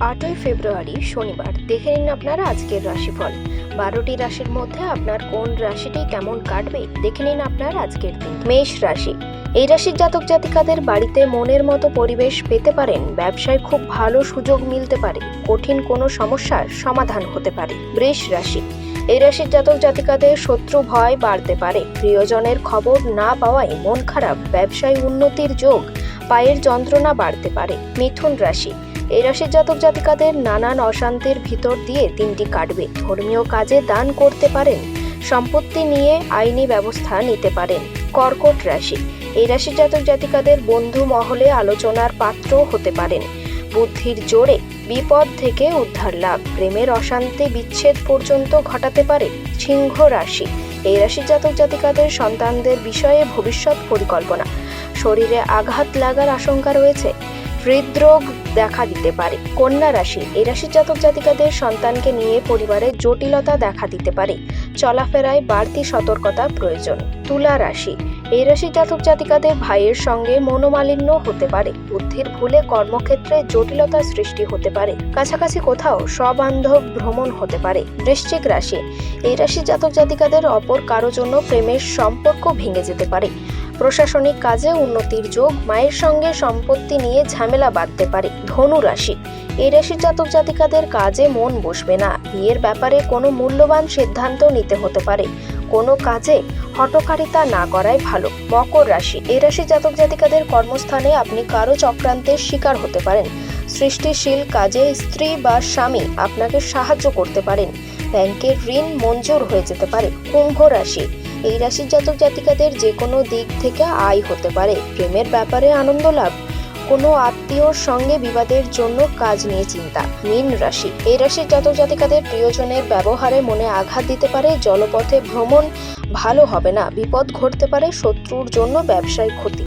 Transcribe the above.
আটই ফেব্রুয়ারি শনিবার। দেখে নিন আপনারা আজকের রাশিফল। বারোটি রাশির মধ্যে আপনার কোন রাশিটি কেমন কাটবে, দেখে নিন আপনার আজকের দিন। মেষ রাশি। এই রাশির জাতক জাতিকাদের বাড়িতে মনের মতো পরিবেশ পেতে পারেন, ব্যবসায় খুব ভালো সুযোগ মিলতে পারে, কঠিন কোনো সমস্যার সমাধান হতে পারে। বৃষ রাশি। এই রাশির জাতক জাতিকাদের শত্রু ভয় বাড়তে পারে, প্রিয়জনের খবর না পাওয়ায় মন খারাপ, ব্যবসায় উন্নতির যোগ, পায়ের যন্ত্রণা বাড়তে পারে। মিথুন রাশি। এই রাশির জাতক জাতিকাদের নানান অশান্তির ভিতর দিয়ে দিনটি কাটবে। ধর্মীয় কাজে দান করতে পারেন, সম্পত্তি নিয়ে আইনি ব্যবস্থা নিতে পারেন। কর্কট রাশি, এই রাশির জাতক জাতিকাদের বন্ধু মহলে আলোচনার পাত্র হতে পারেন। বুদ্ধির জোরে বিপদ থেকে উদ্ধার লাভ, প্রেমের অশান্তি বিচ্ছেদ পর্যন্ত ঘটাতে পারে সিংহ রাশি। এই রাশির জাতক জাতিকাদের সন্তানদের বিষয়ে ভবিষ্যৎ পরিকল্পনা, শরীরে আঘাত লাগার আশঙ্কা রয়েছে, হৃদরোগ দেখা দিতে পারে। কন্যা রাশি, এই রাশির জাতক জাতিকাদের সন্তানকে নিয়ে পরিবারে জটিলতা দেখা দিতে পারে। চলাফেরায় বাড়তি সতর্কতা প্রয়োজন। তুলা রাশি এই রাশির জাতক জাতিকাদের ভাইয়ের সঙ্গে মনোমালিন্য হতে পারে। বুদ্ধির ভুলে কর্মক্ষেত্রে জটিলতা সৃষ্টি হতে পারে। কাছাকাছি কোথাও সবান্ধব ভ্রমণ হতে পারে। বৃশ্চিক রাশি, এই রাশির জাতক জাতিকাদের অপর কারও জন্য প্রেমের সম্পর্ক ভেঙে যেতে পারে। প্রশাসনিক কাজে উন্নতির যোগ মায়ের সঙ্গে সম্পত্তি নিয়ে ঝামেলা বাঁধতে পারে। ধনু রাশি, এই রাশির জাতক জাতিকাদের কাজে মন বসবে না। বিয়ের ব্যাপারে কোনো মূল্যবান সিদ্ধান্ত নিতে হতে পারে। কোনো কাজে হটকারিতা না করাই ভালো। মকর রাশি। এই রাশি জাতক জাতিকাদের কর্মস্থানে আপনি কারও চক্রান্তের শিকার হতে পারেন। সৃষ্টিশীল কাজে স্ত্রী বা স্বামী আপনাকে সাহায্য করতে পারেন। ব্যাংকের ঋণ মঞ্জুর হয়ে যেতে পারে। কুম্ভ রাশি। এই রাশির জাতক জাতিকাদের যে কোনো দিক থেকে আয় হতে পারে। প্রেমের ব্যাপারে আনন্দ লাভ। কোনো আত্মীয়র সঙ্গে বিবাদের জন্য কাজ নিয়ে চিন্তা। মীন রাশি। এই রাশির জাতক জাতিকাদের প্রিয়জনের ব্যবহারে মনে আঘাত দিতে পারে, জলপথে ভ্রমণ ভালো হবে না, বিপদ ঘটতে পারে, শত্রুর জন্য ব্যবসায় ক্ষতি।